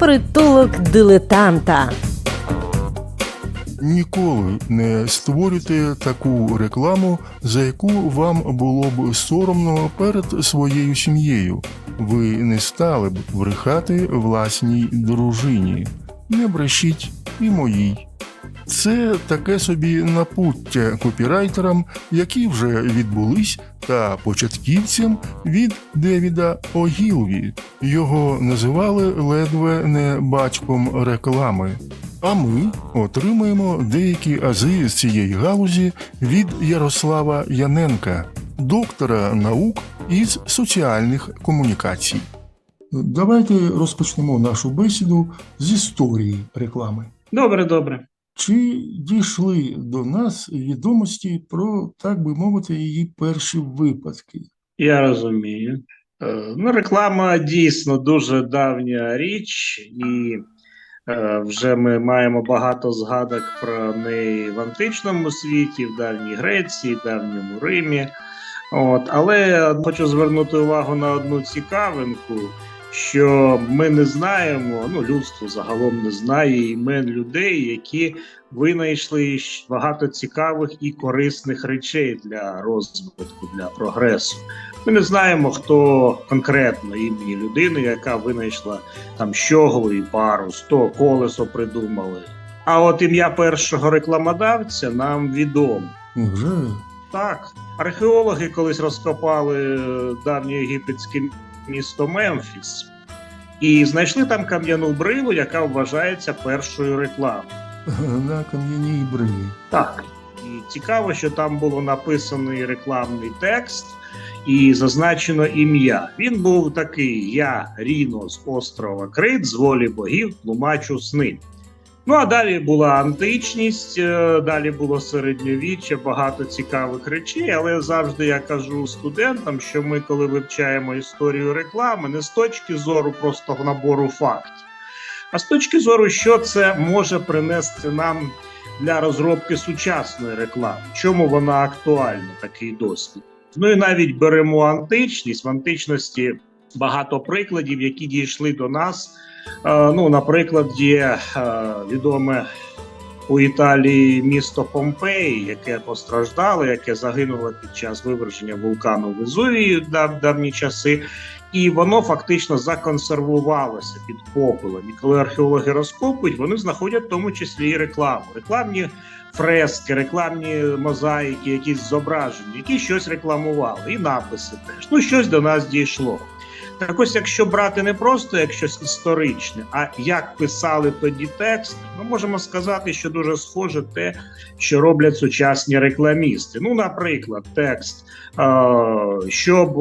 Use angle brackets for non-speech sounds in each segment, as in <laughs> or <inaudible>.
Притулок дилетанта. Ніколи не створюйте таку рекламу, за яку вам було б соромно перед своєю сім'єю. Ви не стали б брехати власній дружині. Не брешіть і моїй. Це таке собі напуття копірайтерам, які вже відбулись, та початківцям від Девіда Огілві. Його називали ледве не батьком реклами. А ми отримаємо деякі ази з цієї галузі від Ярослава Яненка, доктора наук із соціальних комунікацій. Давайте розпочнемо нашу бесіду з історії реклами. Добре, добре. Чи дійшли до нас відомості про, так би мовити, її перші випадки? Я розумію. Е, Ну, реклама дійсно дуже давня річ, і е, вже ми маємо багато згадок про неї в античному світі, в давній Греції, в давньому Римі. От, але хочу звернути увагу на одну цікавинку, що ми не знаємо, ну людство загалом не знає імен людей, які винайшли багато цікавих і корисних речей для розвитку, для прогресу. Ми не знаємо, хто конкретно імені людини, яка винайшла там щоглу і парус, то колесо придумали. А от ім'я першого рекламодавця нам відомо. Невже Так, археологи колись розкопали е, давнє єгипетське місто Мемфіс і знайшли там кам'яну брилу, яка вважається першою рекламою. <laughs> на кам'яній брилі? Так. І цікаво, що там було написаний рекламний текст і зазначено ім'я. Він був такий: Я Ріно з острова Крит, з волі богів, тлумачу сни. Ну а далі була античність, е, далі було середньовіччя, багато цікавих речей. Але завжди я кажу студентам, що ми, коли вивчаємо історію реклами, не з точки зору просто набору фактів, а з точки зору, що це може принести нам для розробки сучасної реклами. Чому вона актуальна, такий досвід? Ну і навіть беремо античність. В античності багато прикладів, які дійшли до нас. Е, Ну, наприклад, є е, відоме у Італії місто Помпеї, яке постраждало, яке загинуло під час виверження вулкану Везувії в дав- давні часи. І воно фактично законсервувалося під попелом. І коли археологи розкопують, вони знаходять в тому числі і рекламу. Рекламні фрески, рекламні мозаїки, якісь зображення, які щось рекламували, і написи теж. Ну, щось до нас дійшло. Так ось, якщо брати не просто як щось історичне, а як писали тоді текст, ми можемо сказати, що дуже схоже те, що роблять сучасні рекламісти. Ну, наприклад, текст, е- щоб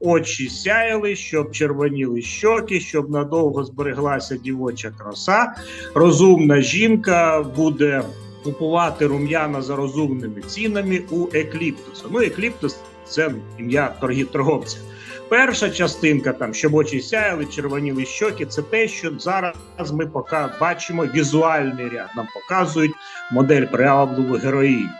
очі сяяли, щоб червоніли щоки, щоб надовго збереглася дівоча краса. Розумна жінка буде купувати рум'яна за розумними цінами у Екліптуса. Ну, Екліптус це ім'я торговця. Перша частинка, там щоб очі сяяли, червоніли щоки, це те, що зараз ми поки бачимо візуальний ряд. Нам показують модель привабливу героїню.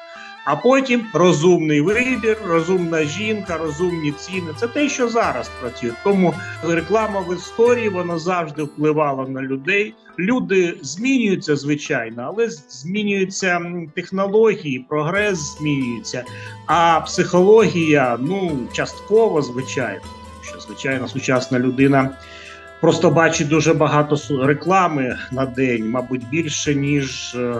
А потім розумний вибір, розумна жінка, розумні ціни. Це те, що зараз працює. Тому реклама в історії вона завжди впливала на людей. Люди змінюються, звичайно, але змінюються технології, прогрес змінюється. А психологія, ну частково, звичайно, що звичайно сучасна людина просто бачить дуже багато реклами на день, мабуть, більше ніж е,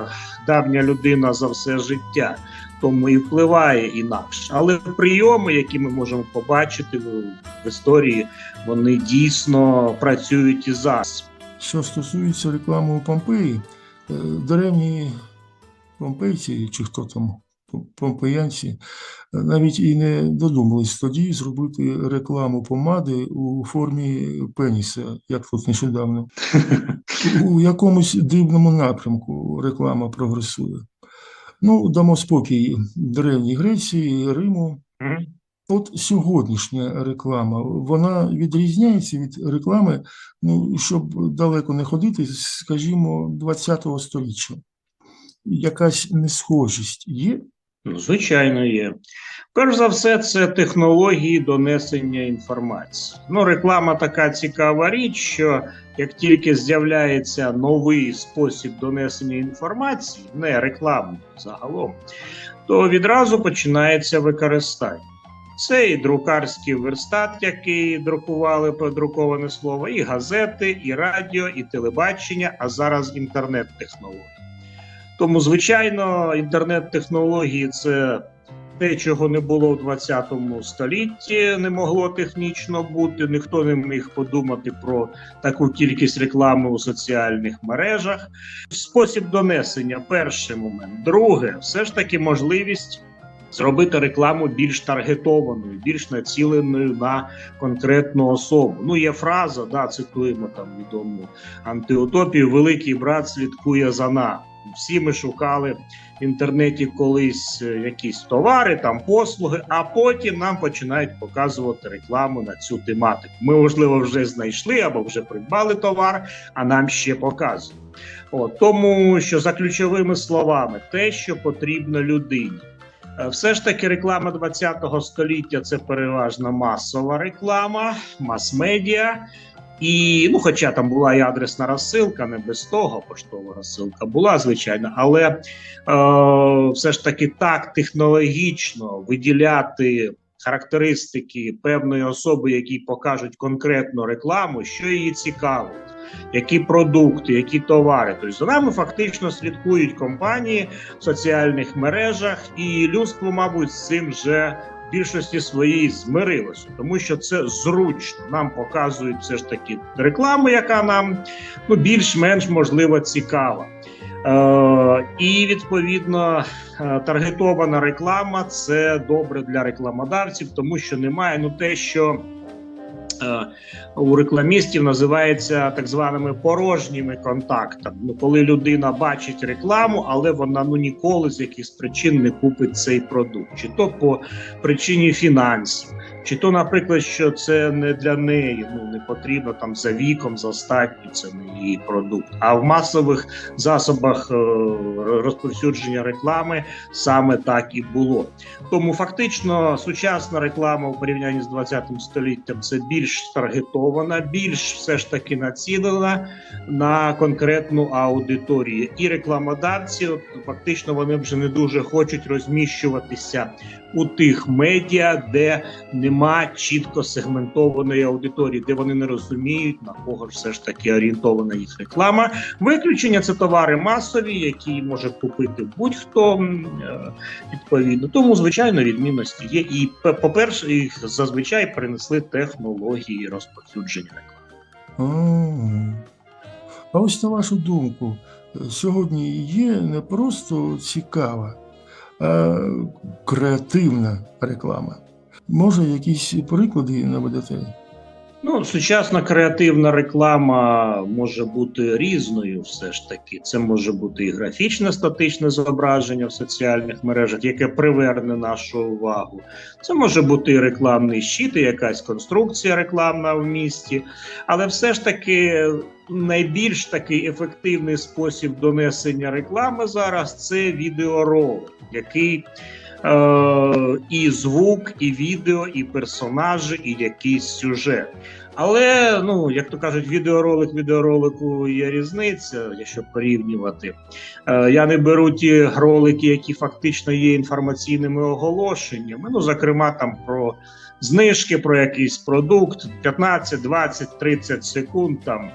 давня людина за все життя. Тому і впливає інакше. Але прийоми, які ми можемо побачити в, історії, вони дійсно працюють і зараз. Що стосується реклами у Помпеї, е, древні помпейці, чи хто там помпеянці, е, навіть і не додумались тоді зробити рекламу помади у формі пеніса, як тут нещодавно. <laughs> У якомусь дивному напрямку реклама прогресує. Ну, дамо спокій Древній Греції, Риму. От сьогоднішня реклама, вона відрізняється від реклами, ну, щоб далеко не ходити, скажімо, 20-го сторіччя. Якась несхожість є Ну, звичайно, є. Перш за все, це технології донесення інформації. Ну, реклама така цікава річ, що як тільки з'являється новий спосіб донесення інформації, не рекламний загалом, то відразу починається використання. Це і друкарський верстат, який друкували продруковане слово, і газети, і радіо, і телебачення, а зараз інтернет-технології. Тому, звичайно, інтернет-технології це те, чого не було в 20 столітті, не могло технічно бути. Ніхто не міг подумати про таку кількість реклами у соціальних мережах. Спосіб донесення перший момент. Друге, все ж таки можливість. Зробити рекламу більш таргетованою, більш націленою на конкретну особу. Ну, є фраза, да, цитуємо там відому антиутопію: Великий брат слідкує за нами. Всі ми шукали в інтернеті колись е, якісь товари, там послуги, а потім нам починають показувати рекламу на цю тематику. Ми, можливо, вже знайшли або вже придбали товар, а нам ще показують. От, тому що за ключовими словами, те, що потрібно людині. Е, Все ж таки, реклама 20-го століття це переважно масова реклама, мас-медіа. І, ну, хоча там була і адресна розсилка, не без того, поштова розсилка була, звичайно, але е, все ж таки так технологічно виділяти характеристики певної особи, які покажуть конкретну рекламу, що її цікавить, які продукти, які товари. Тобто за нами фактично слідкують компанії в соціальних мережах, і людство, мабуть, з цим вже більшості своїй змирилося, тому що це зручно. Нам показують все ж таки рекламу, яка нам ну більш-менш можливо цікава. Е, і відповідно е, таргетована реклама це добре для рекламодавців, тому що немає ну те, що у рекламістів називається так званими порожніми контактами. Ну, коли людина бачить рекламу, але вона ну ніколи з якихось причин не купить цей продукт, чи то по причині фінансів, чи то, наприклад, що це не для неї, ну не потрібно там за віком, за статтю, це не її продукт. А в масових засобах е, розповсюдження реклами саме так і було. Тому фактично сучасна реклама у порівнянні з 20 століттям це більш таргетована, більш все ж таки націлена на конкретну аудиторію. І рекламодавці, от, фактично, вони вже не дуже хочуть розміщуватися у тих медіа, де нема чітко сегментованої аудиторії, де вони не розуміють на кого ж все ж таки орієнтована їх реклама. Виключення це товари масові, які може купити будь-хто е, відповідно. Тому звичайно відмінності є. І по-перше, їх зазвичай принесли технології розповсюдження реклами. А, ось на вашу думку, сьогодні є не просто цікава, креативна реклама. Може, якісь приклади наведете? Ну, сучасна креативна реклама може бути різною, все ж таки. Це може бути і графічне статичне зображення в соціальних мережах, яке приверне нашу увагу. Це може бути і рекламний щит, і якась конструкція рекламна в місті. Але все ж таки найбільш такий ефективний спосіб донесення реклами зараз це відеоролик, який і звук, і відео, і персонажі, і якийсь сюжет. Але ну, як то кажуть, відеоролик відеоролику є різниця, якщо порівнювати. Е, я не беру ті ролики, які фактично є інформаційними оголошеннями. Ну, зокрема, там про знижки, про якийсь продукт 15, 20, 30 секунд там.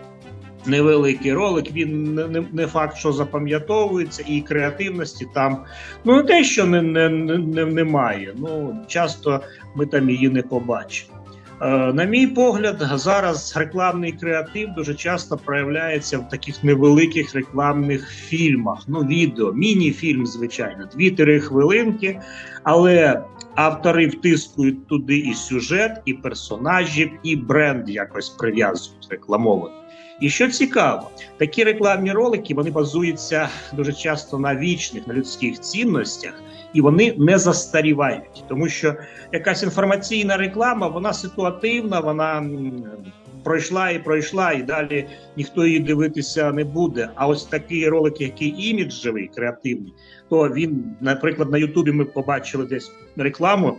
Невеликий ролик, він не, не, факт, що запам'ятовується, і креативності там ну не те, що не, не, не, немає. Ну часто ми там її не побачимо. Е, На мій погляд, зараз рекламний креатив дуже часто проявляється в таких невеликих рекламних фільмах. Ну, відео, міні-фільм, звичайно, 2-3 хвилинки, але автори втискують туди і сюжет, і персонажів, і бренд якось прив'язують рекламований. І що цікаво, такі рекламні ролики вони базуються дуже часто на вічних, на людських цінностях, і вони не застарівають, тому що якась інформаційна реклама, вона ситуативна, вона пройшла і пройшла, і далі ніхто її дивитися не буде. А ось такий ролик, який іміджевий, креативний, то він, наприклад, на Ютубі ми побачили десь рекламу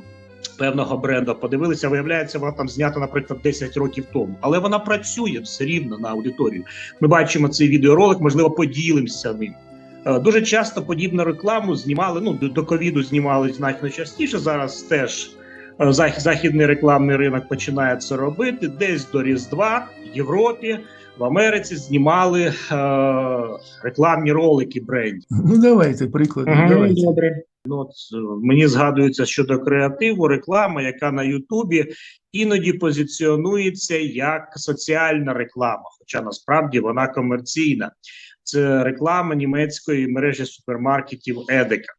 певного бренду, подивилися, виявляється, вона там знята, наприклад, 10 років тому, але вона працює все рівно на аудиторію. Ми бачимо цей відеоролик, можливо, поділимося ним. Е, Дуже часто подібну рекламу знімали. Ну до- ковіду знімали значно частіше. Зараз теж західний рекламний ринок починає це робити. Десь до Різдва в Європі, в Америці знімали е, рекламні ролики брендів. Ну давайте приклади. давайте. Добре. Ну, от, е, мені згадується щодо креативу, реклама, яка на Ютубі іноді позиціонується як соціальна реклама, хоча насправді вона комерційна. Це реклама німецької мережі супермаркетів Едека.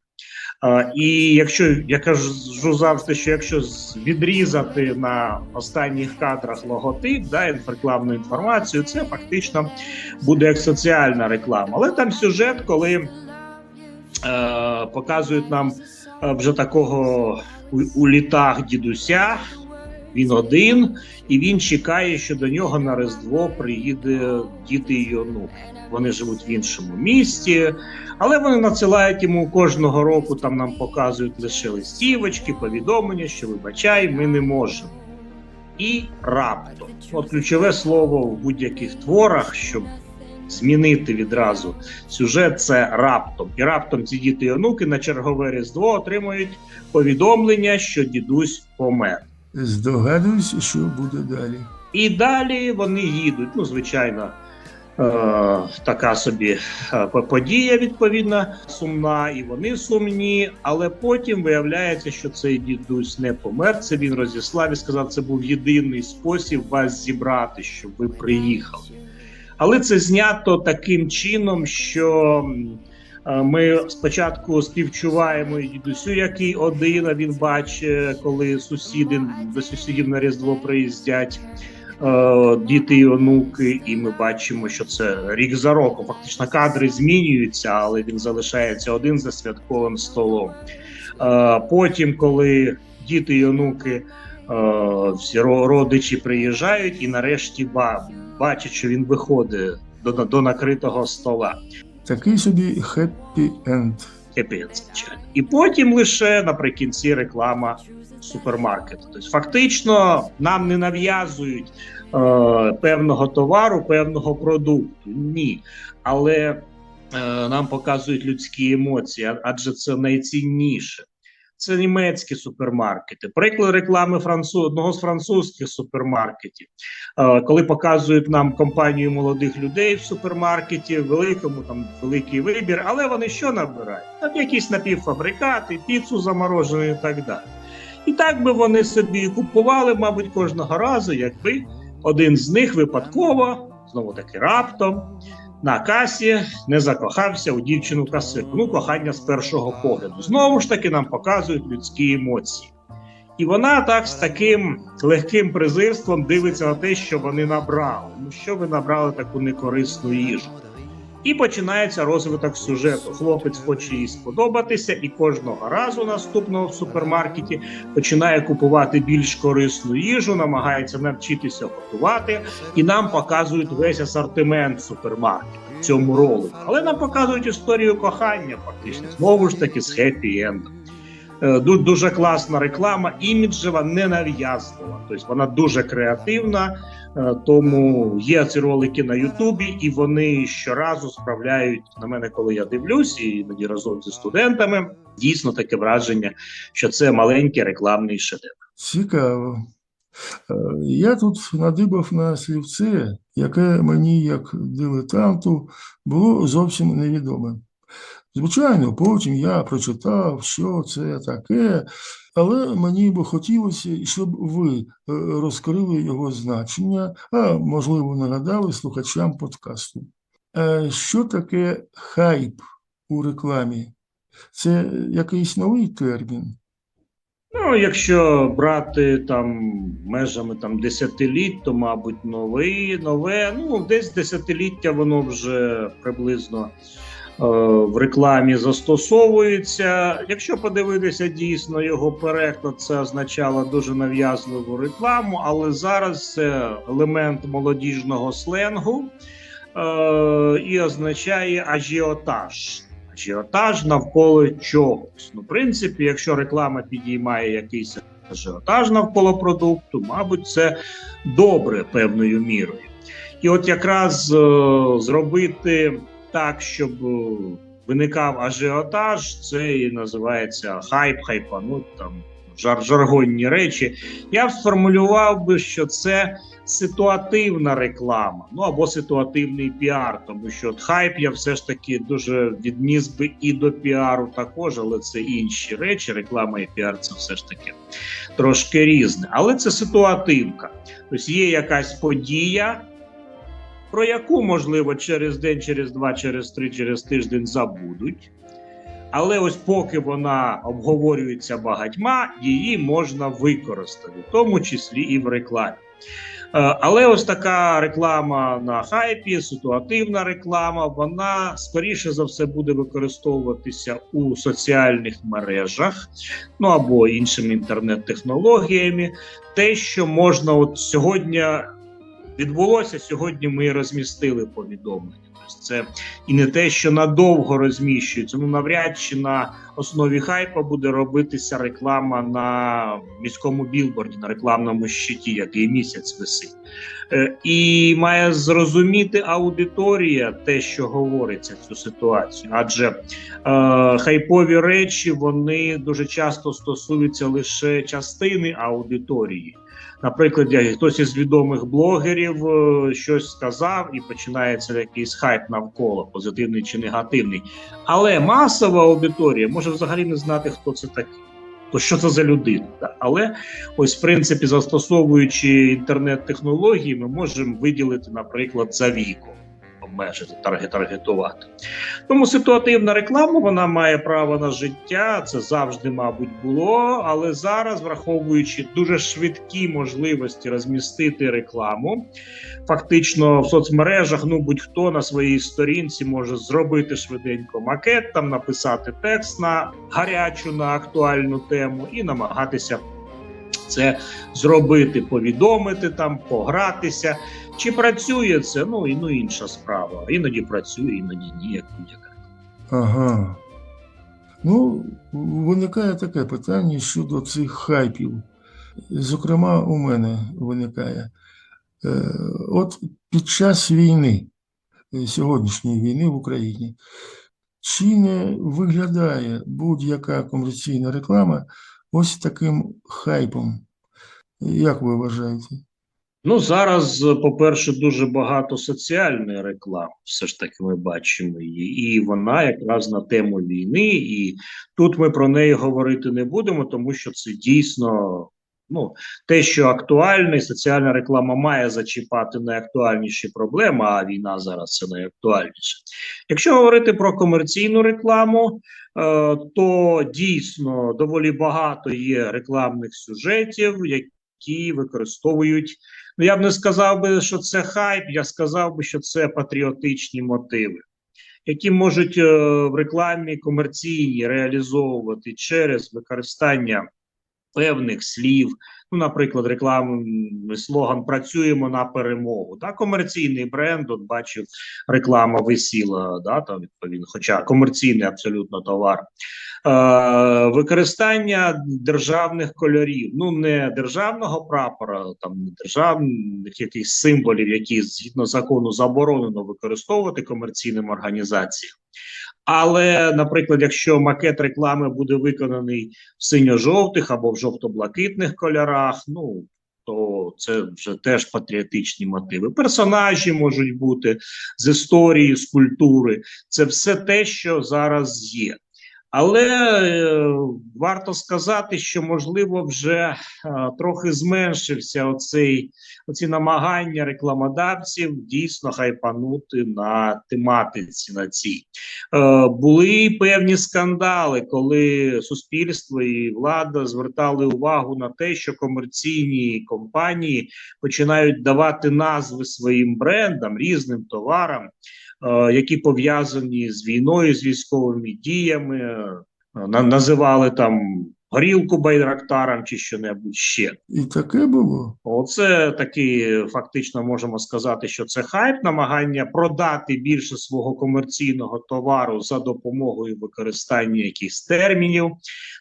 І якщо я кажу завжди, що якщо відрізати на останніх кадрах логотип, да, рекламну інформацію, це фактично буде як соціальна реклама. Але там сюжет, коли е, показують нам е, вже такого у, у літах дідуся. Він один, і він чекає, що до нього на Різдво приїде діти і онуки. Вони живуть в іншому місті, але вони надсилають йому кожного року. Там нам показують лише листівочки, повідомлення, що вибачай, ми не можемо. І раптом, от ключове слово в будь-яких творах, щоб змінити відразу сюжет, це раптом. І раптом ці діти і онуки на чергове різдво отримують повідомлення, що дідусь помер. Здогадуюсь, що буде далі. І далі вони їдуть. Ну, звичайно, е, така собі е, подія, відповідно, сумна, і вони сумні. Але потім виявляється, що цей дідусь не помер. Це він розіслав і сказав, це був єдиний спосіб вас зібрати, щоб ви приїхали. Але це знято таким чином, що ми спочатку співчуваємо і дідусю, який один, а він бачить, коли сусіди до сусідів на Різдво приїздять діти і онуки, і ми бачимо, що це рік за роком. Фактично кадри змінюються, але він залишається один за святковим столом. Потім, коли діти і онуки, всі родичі приїжджають, і нарешті ба- бачать, що він виходить до, до накритого стола. Такий собі хеппі енд. Хеппі енд, звичайно. І потім лише наприкінці реклама супермаркету. Тобто, фактично, нам не нав'язують е, певного товару, певного продукту. Ні. Але е, нам показують людські емоції, адже це найцінніше. Це німецькі супермаркети. Приклад реклами француз, одного з французьких супермаркетів. Е, коли показують нам компанію молодих людей в супермаркеті, великому там великий вибір, але вони що набирають? Там якісь напівфабрикати, піцу заморожену і так далі. І так би вони собі купували, мабуть, кожного разу, якби один з них випадково, знову таки раптом, на касі не закохався у дівчину касирку. Ну, кохання з першого погляду. Знову ж таки, нам показують людські емоції. І вона так з таким легким презирством дивиться на те, що вони набрали. Ну що ви набрали таку некорисну їжу? І починається розвиток сюжету. Хлопець хоче їй сподобатися, і кожного разу наступного в супермаркеті починає купувати більш корисну їжу, намагається навчитися готувати, і нам показують весь асортимент супермаркету в цьому ролику. Але нам показують історію кохання, фактично знову ж таки з хеппі-ендом. Е, ду- дуже класна реклама, іміджева, ненав'язлива. Тобто вона дуже креативна. Е, Тому є ці ролики на Ютубі, і вони щоразу справляють на мене, коли я дивлюсь, і іноді разом зі студентами. Дійсно таке враження, що це маленький рекламний шедевр. Цікаво. Е, Я тут надибав на слівце, яке мені, як дилетанту, було зовсім невідоме. Звичайно, потім я прочитав, що це таке, але мені би хотілося, щоб ви е, розкрили його значення, а можливо нагадали слухачам подкасту. Е, Що таке хайп у рекламі? Це якийсь новий термін? Ну, якщо брати там межами там десятиліть, то мабуть новий, нове. Ну, десь десятиліття воно вже приблизно в рекламі застосовується. Якщо подивитися дійсно його переклад, це означало дуже нав'язливу рекламу, але зараз це елемент молодіжного сленгу е, і означає ажіотаж. Ажіотаж навколо чогось. Ну, в принципі, якщо реклама підіймає якийсь ажіотаж навколо продукту, мабуть, це добре певною мірою. І от якраз е, зробити так, щоб е, виникав ажіотаж, це і називається хайп, хайпануть там жар, жаргонні речі. Я б сформулював би, що це ситуативна реклама, ну або ситуативний піар, тому що от хайп я все ж таки дуже відніс би і до піару також, але це інші речі. Реклама і піар це все ж таки трошки різне. Але це ситуативка. Тобто є якась подія, про яку, можливо, через день, через два, через три, через тиждень забудуть. Але ось поки вона обговорюється багатьма, її можна використати, в тому числі і в рекламі. Е, Але ось така реклама на хайпі, ситуативна реклама, вона скоріше за все буде використовуватися у соціальних мережах, ну або іншими інтернет-технологіями. Те, що можна, от сьогодні відбулося, сьогодні ми розмістили повідомлення. Тобто це і не те, що надовго розміщується. Ну навряд чи на основі хайпа буде робитися реклама на міському білборді, на рекламному щиті, який місяць висить. Е, І має зрозуміти аудиторія те, що говориться цю ситуацію, адже е, хайпові речі вони дуже часто стосуються лише частини аудиторії. Наприклад, хтось із відомих блогерів е, щось сказав, і починається якийсь хайп навколо, позитивний чи негативний. Але масова аудиторія може взагалі не знати, хто це такий. То що це за людина? Але ось, в принципі, застосовуючи інтернет-технології, ми можемо виділити, наприклад, за віком, обмежити, таргет, таргетувати. Тому ситуативна реклама вона має право на життя. Це завжди, мабуть, було. Але зараз, враховуючи дуже швидкі можливості розмістити рекламу, фактично в соцмережах, ну будь-хто на своїй сторінці може зробити швиденько макет, там написати текст на гарячу, на актуальну тему і намагатися. Це зробити, повідомити там, погратися. Чи працює це? Ну і ну інша справа. Іноді працює, іноді ні, як будь-яка. Ага. Ну, виникає таке питання щодо цих хайпів. Зокрема, у мене виникає. Е, От під час війни, е, сьогоднішньої війни в Україні, чи не виглядає будь-яка комерційна реклама ось таким хайпом? Як ви вважаєте? Ну зараз, е, по-перше, дуже багато соціальної реклами. Все ж таки, ми бачимо її, і вона якраз на тему війни. І тут ми про неї говорити не будемо, тому що це дійсно ну те, що актуальне, і соціальна реклама має зачіпати найактуальніші проблеми. А війна зараз це найактуальніше. Якщо говорити про комерційну рекламу, е, то дійсно доволі багато є рекламних сюжетів, які використовують. Ну, я б не сказав би, що це хайп, я сказав би, що це патріотичні мотиви, які можуть е, в рекламі комерційній реалізовувати через використання певних слів. Ну, наприклад, рекламний слоган Працюємо на перемогу. Да? Комерційний бренд, от бачив, реклама висіла, да, там відповідно, хоча комерційний абсолютно товар. Е, використання державних кольорів, ну не державного прапора, там державних якихось символів, які згідно закону заборонено використовувати комерційним організаціям. Але, наприклад, якщо макет реклами буде виконаний в синьо-жовтих або в жовто-блакитних кольорах, ну то це вже теж патріотичні мотиви. Персонажі можуть бути з історії, з культури. Це все те, що зараз є. Але е, варто сказати, що можливо вже е, трохи зменшився оцей оці намагання рекламодавців дійсно хайпанути на тематиці на цій. Е, були певні скандали, коли суспільство і влада звертали увагу на те, що комерційні компанії починають давати назви своїм брендам, різним товарам, які пов'язані з війною, з військовими діями, е, називали там горілку байрактаром чи що-небудь ще. І таке було. Оце такий фактично можемо сказати, що це хайп, намагання продати більше свого комерційного товару за допомогою використання якихось термінів,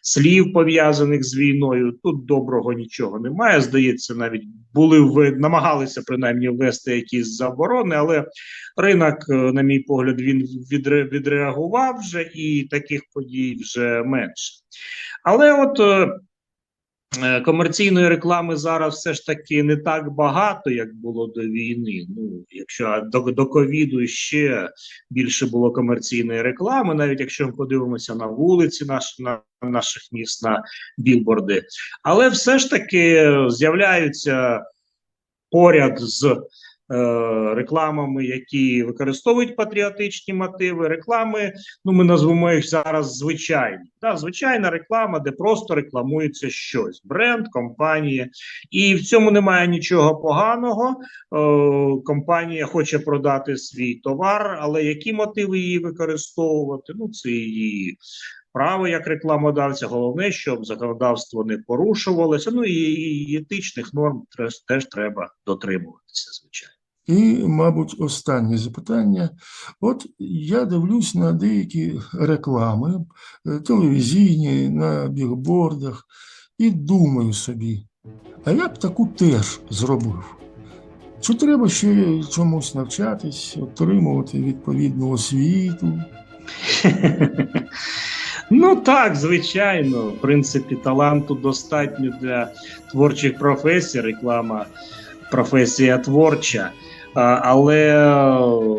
слів пов'язаних з війною. Тут доброго нічого немає. Здається, навіть були намагалися принаймні ввести якісь заборони, але ринок, е, на мій погляд, він відре- відреагував вже і таких подій вже менше. Але от. е, Е, комерційної реклами зараз все ж таки не так багато, як було до війни. Ну, якщо до, до ковіду ще більше було комерційної реклами, навіть якщо ми подивимося на вулиці наш, на наших міст, на білборди, але все ж таки з'являються поряд з рекламами, які використовують патріотичні мотиви, реклами, ну ми назвемо їх зараз звичайні. Та, звичайна реклама, де просто рекламується щось: бренд, компанія. І в цьому немає нічого поганого. Е, компанія хоче продати свій товар, але які мотиви її використовувати? Ну, це її. Право як рекламодавця, головне, щоб законодавство не порушувалося. Ну і, етичних норм теж треба дотримуватися, звичайно. І, мабуть, останнє запитання. От я дивлюсь на деякі реклами е, телевізійні, на бігбордах, і думаю собі, а я б таку теж зробив. Чи треба ще чомусь навчатись, отримувати відповідну освіту? <laughs> Ну так, звичайно. В принципі, таланту достатньо для творчих професій. Реклама професія творча. А, Але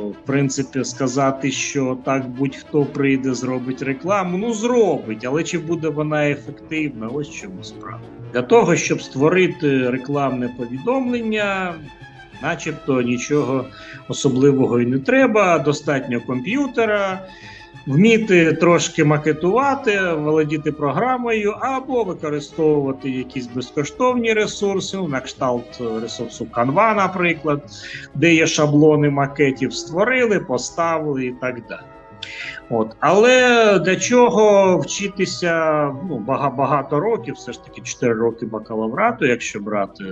в принципі сказати, що так будь-хто прийде, зробить рекламу, ну зробить, але чи буде вона ефективна? Ось чому справа. Для того, щоб створити рекламне повідомлення, начебто нічого особливого і не треба. Достатньо комп'ютера, вміти трошки макетувати, володіти програмою, або використовувати якісь безкоштовні ресурси, ну, на кшталт ресурсу Canva, наприклад, де є шаблони макетів, створили, поставили і так далі. От. Але для чого вчитися ну, багато років, все ж таки 4 роки бакалаврату, якщо брати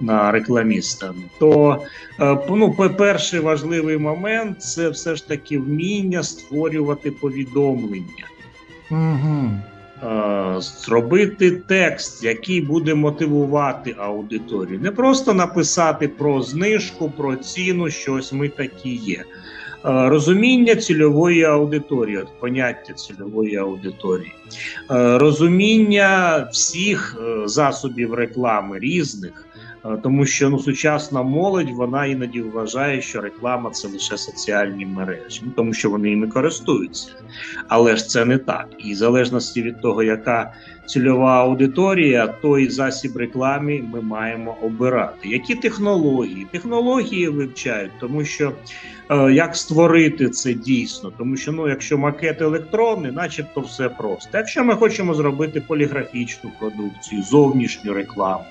на рекламіста, то е, ну, перший важливий момент це все ж таки вміння створювати повідомлення. Угу. Е, Зробити текст, який буде мотивувати аудиторію, не просто написати про знижку, про ціну, що ось ми такі є. Розуміння цільової аудиторії, от поняття цільової аудиторії, розуміння всіх е, засобів реклами різних, тому що ну, сучасна молодь вона іноді вважає, що реклама це лише соціальні мережі, ну, тому що вони іми користуються. Але ж це не так. І в залежності від того, яка цільова аудиторія, той засіб реклами ми маємо обирати. Які технології? Технології вивчають, тому що е, як створити це дійсно, тому що ну, якщо макет електронний, начебто все просто. Якщо ми хочемо зробити поліграфічну продукцію, зовнішню рекламу,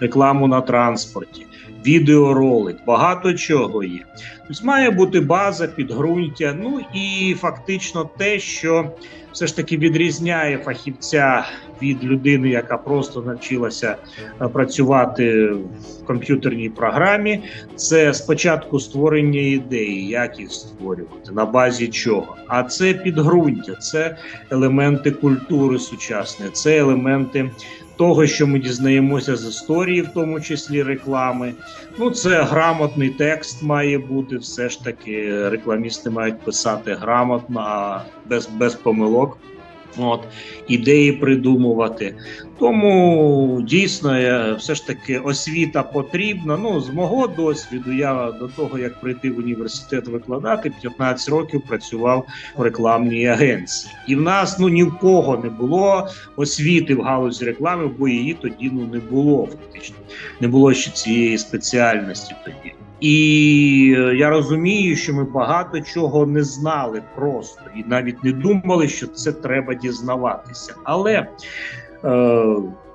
рекламу на транспорті, відеоролик, багато чого є. Тобто має бути база, підґрунтя, ну і фактично те, що все ж таки відрізняє фахівця від людини, яка просто навчилася е, працювати в комп'ютерній програмі. Це спочатку створення ідеї, як їх створювати, на базі чого. А це підґрунтя, це елементи культури сучасної, це елементи того, що ми дізнаємося з історії, в тому числі реклами. Ну, це грамотний текст має бути. Все ж таки, рекламісти мають писати грамотно, без, без помилок. От, ідеї придумувати. Тому дійсно все ж таки освіта потрібна. Ну, з мого досвіду, я до того, як прийти в університет викладати, 15 років працював в рекламній агенції. І в нас ну ні в кого не було освіти в галузі реклами, бо її тоді ну не було фактично. Не було ще цієї спеціальності тоді. І е, я розумію, що ми багато чого не знали просто і навіть не думали, що це треба дізнаватися. Але е,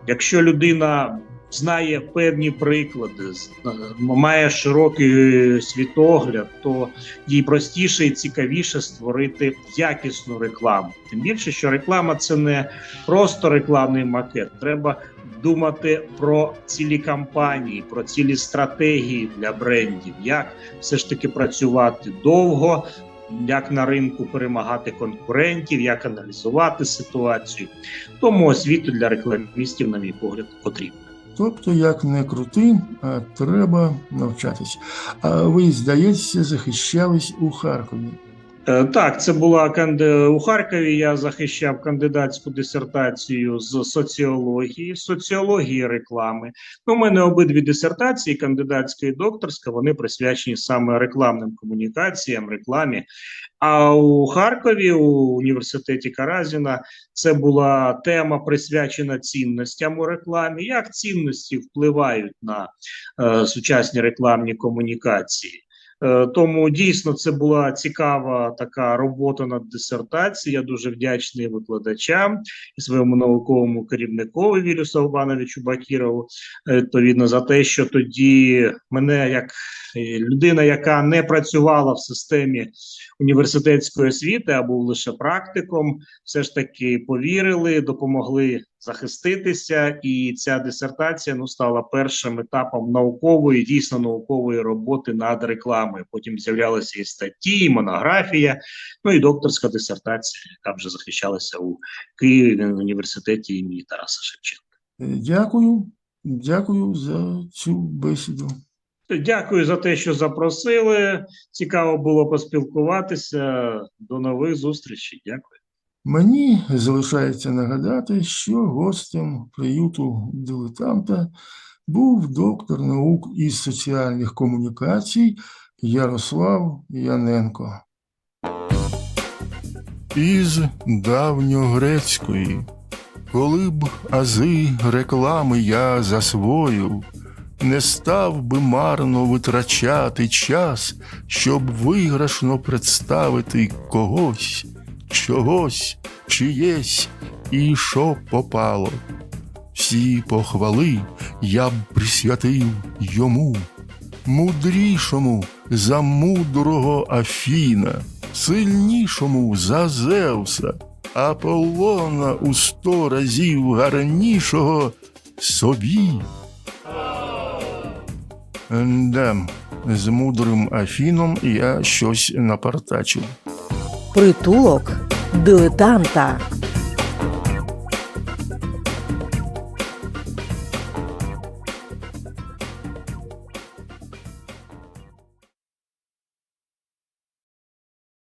якщо людина знає певні приклади, е, має широкий світогляд, то їй простіше і цікавіше створити якісну рекламу. Тим більше, що реклама це не просто рекламний макет. Треба думати про цілі кампанії, про цілі стратегії для брендів, як все ж таки працювати довго, як на ринку перемагати конкурентів, як аналізувати ситуацію. Тому освіту для рекламістів, на мій погляд, потрібно. Тобто, як не крути, а треба навчатись. А ви, здається, захищались у Харкові. Е, Так, це була у Харкові. Я захищав кандидатську дисертацію з соціології, соціології реклами. Ну, у мене обидві дисертації, кандидатська і докторська, вони присвячені саме рекламним комунікаціям, рекламі. А у Харкові, у університеті Каразіна, це була тема присвячена цінностям у рекламі. Як цінності впливають на е, сучасні рекламні комунікації? Е, Тому дійсно це була цікава така робота над дисертацією. Я дуже вдячний викладачам і своєму науковому керівникові Вілю Салбановичу Бакірову, е, відповідно за те, що тоді мене як е, людина, яка не працювала в системі університетської освіти, а був лише практиком, все ж таки повірили, допомогли захиститися, і ця дисертація ну стала першим етапом наукової, дійсно наукової роботи над рекламою. Потім з'являлися і статті, і монографія, ну і докторська дисертація, яка вже захищалася у Києві в університеті імені Тараса Шевченка. Дякую, дякую за цю бесіду. Дякую за те, що запросили. Цікаво було поспілкуватися. До нових зустрічей. Дякую. Мені залишається нагадати, що гостем приюту дилетанта був доктор наук із соціальних комунікацій Ярослав Яненко. Із давньогрецької, коли б ази реклами я засвоїв, не став би марно витрачати час, щоб виграшно представити когось, чогось, чиєсь і що попало. Всі похвали я б присвятив йому, мудрішому за мудрого Афіна, сильнішому за Зевса, Аполлона у сто разів гарнішого собі. Да, з мудрим Афіном я щось напартачив. Притулок дилетанта.